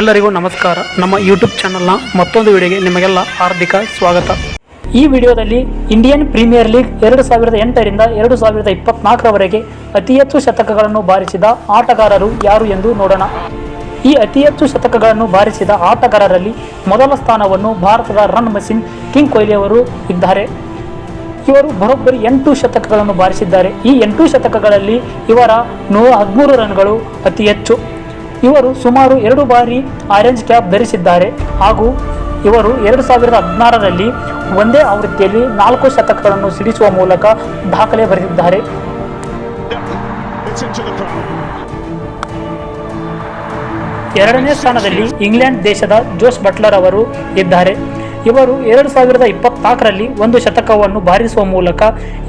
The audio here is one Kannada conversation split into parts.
ಎಲ್ಲರಿಗೂ ನಮಸ್ಕಾರ. ನಮ್ಮ ಯೂಟ್ಯೂಬ್ ಚಾನಲ್ನ ಮತ್ತೊಂದು ವಿಡಿಯೋಗೆ ನಿಮಗೆಲ್ಲ ಹಾರ್ದಿಕ ಸ್ವಾಗತ. ಈ ವಿಡಿಯೋದಲ್ಲಿ ಇಂಡಿಯನ್ ಪ್ರೀಮಿಯರ್ ಲೀಗ್ ಎರಡು ಸಾವಿರದ ಎಂಟರಿಂದ ಎರಡು ಸಾವಿರದ ಇಪ್ಪತ್ನಾಲ್ಕರವರೆಗೆ ಅತಿ ಹೆಚ್ಚು ಶತಕಗಳನ್ನು ಬಾರಿಸಿದ ಆಟಗಾರರು ಯಾರು ಎಂದು ನೋಡೋಣ. ಈ ಅತಿ ಹೆಚ್ಚು ಶತಕಗಳನ್ನು ಬಾರಿಸಿದ ಆಟಗಾರರಲ್ಲಿ ಮೊದಲ ಸ್ಥಾನವನ್ನು ಭಾರತದ ರನ್ ಮಷಿನ್ ಕಿಂಗ್ ಕೊಹ್ಲಿ ಅವರು ಇದ್ದಾರೆ. ಇವರು ಬರೋಬ್ಬರಿ ಎಂಟು ಶತಕಗಳನ್ನು ಬಾರಿಸಿದ್ದಾರೆ. ಈ ಎಂಟು ಶತಕಗಳಲ್ಲಿ ಇವರ ನೂರ ಹದಿಮೂರು ರನ್ಗಳು ಅತಿ ಹೆಚ್ಚು. ಇವರು ಸುಮಾರು ಎರಡು ಬಾರಿ ಆರೆಂಜ್ ಕ್ಯಾಪ್ ಧರಿಸಿದ್ದಾರೆ ಹಾಗೂ ಇವರು ಎರಡು ಸಾವಿರದ ಹದಿನಾರರಲ್ಲಿ ಒಂದೇ ಆವೃತ್ತಿಯಲ್ಲಿ ನಾಲ್ಕು ಶತಕಗಳನ್ನು ಸಿಡಿಸುವ ಮೂಲಕ ದಾಖಲೆ ಬರೆದಿದ್ದಾರೆ. ಎರಡನೇ ಸ್ಥಾನದಲ್ಲಿ ಇಂಗ್ಲೆಂಡ್ ದೇಶದ ಜೋಸ್ ಬಟ್ಲರ್ ಅವರು ಇದ್ದಾರೆ ಇವರು ಎರಡು ಸಾವಿರದ ಇಪ್ಪತ್ನಾಲ್ಕರಲ್ಲಿ ಒಂದು ಶತಕವನ್ನು ಬಾರಿಸುವ ಮೂಲಕ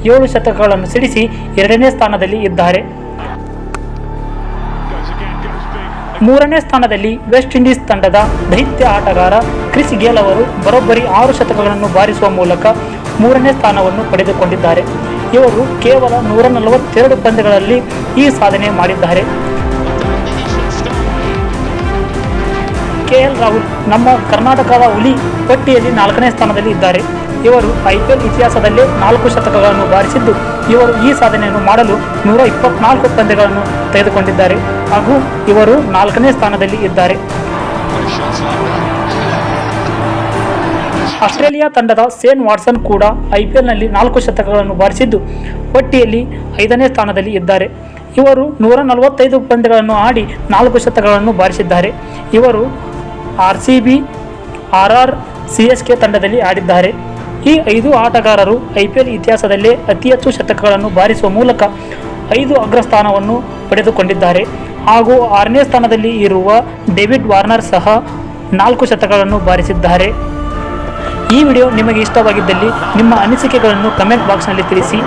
ಏಳು ಶತಕಗಳನ್ನು ಸಿಡಿಸಿ ಎರಡನೇ ಸ್ಥಾನದಲ್ಲಿ ಇದ್ದಾರೆ ಮೂರನೇ ಸ್ಥಾನದಲ್ಲಿ ವೆಸ್ಟ್ ಇಂಡೀಸ್ ತಂಡದ ದೈತ್ಯ ಆಟಗಾರ ಕ್ರಿಸ್ ಗೇಲ್ ಅವರು ಬರೋಬ್ಬರಿ ಆರು ಶತಕಗಳನ್ನು ಬಾರಿಸುವ ಮೂಲಕ ಮೂರನೇ ಸ್ಥಾನವನ್ನು ಪಡೆದುಕೊಂಡಿದ್ದಾರೆ. ಇವರು ಕೇವಲ ನೂರ ನಲವತ್ತೆರಡು ಪಂದ್ಯಗಳಲ್ಲಿ ಈ ಸಾಧನೆ ಮಾಡಿದ್ದಾರೆ. ಕೆ ಎಲ್ ರಾಹುಲ್ ನಮ್ಮ ಕರ್ನಾಟಕದ ಹುಲಿ ಪಟ್ಟಿಯಲ್ಲಿ ನಾಲ್ಕನೇ ಸ್ಥಾನದಲ್ಲಿ ಇದ್ದಾರೆ. ಇವರು ಐಪಿಎಲ್ ಇತಿಹಾಸದಲ್ಲೇ ನಾಲ್ಕು ಶತಕಗಳನ್ನು ಬಾರಿಸಿದ್ದು ಇವರು ಈ ಸಾಧನೆಯನ್ನು ಮಾಡಲು ನೂರ ಇಪ್ಪತ್ನಾಲ್ಕು ಪಂದ್ಯಗಳನ್ನು ತೆಗೆದುಕೊಂಡಿದ್ದಾರೆ. ಹಾಗೂ ಇವರು ನಾಲ್ಕನೇ ಸ್ಥಾನದಲ್ಲಿ ಇದ್ದಾರೆ. ಆಸ್ಟ್ರೇಲಿಯಾ ತಂಡದ ಸೇನ್ ವಾಟ್ಸನ್ ಕೂಡ ಐಪಿಎಲ್ನಲ್ಲಿ ನಾಲ್ಕು ಶತಕಗಳನ್ನು ಬಾರಿಸಿದ್ದು ಪಟ್ಟಿಯಲ್ಲಿ ಐದನೇ ಸ್ಥಾನದಲ್ಲಿ ಇದ್ದಾರೆ. ಇವರು ನೂರ ನಲವತ್ತೈದು ಪಂದ್ಯಗಳನ್ನು ಆಡಿ ನಾಲ್ಕು ಶತಕಗಳನ್ನು ಬಾರಿಸಿದ್ದಾರೆ. ಇವರು R C B, R R, C S K ತಂಡದಲ್ಲಿ ಆಡಿದ್ದಾರೆ. ಈ ಐದು ಆಟಗಾರರು ಐ ಪಿ ಎಲ್ ಇತಿಹಾಸದಲ್ಲೇ ಅತಿ ಹೆಚ್ಚು ಶತಕಗಳನ್ನು ಬಾರಿಸುವ ಮೂಲಕ ಐದು ಅಗ್ರಸ್ಥಾನವನ್ನು ಪಡೆದುಕೊಂಡಿದ್ದಾರೆ. ಹಾಗೂ ಆರನೇ ಸ್ಥಾನದಲ್ಲಿ ಇರುವ ಡೇವಿಡ್ ವಾರ್ನರ್ ಸಹ ನಾಲ್ಕು ಶತಕಗಳನ್ನು ಬಾರಿಸಿದ್ದಾರೆ. ಈ ವಿಡಿಯೋ ನಿಮಗೆ ಇಷ್ಟವಾಗಿದ್ದಲ್ಲಿ ನಿಮ್ಮ ಅನಿಸಿಕೆಗಳನ್ನು ಕಮೆಂಟ್ ಬಾಕ್ಸ್ನಲ್ಲಿ ತಿಳಿಸಿ.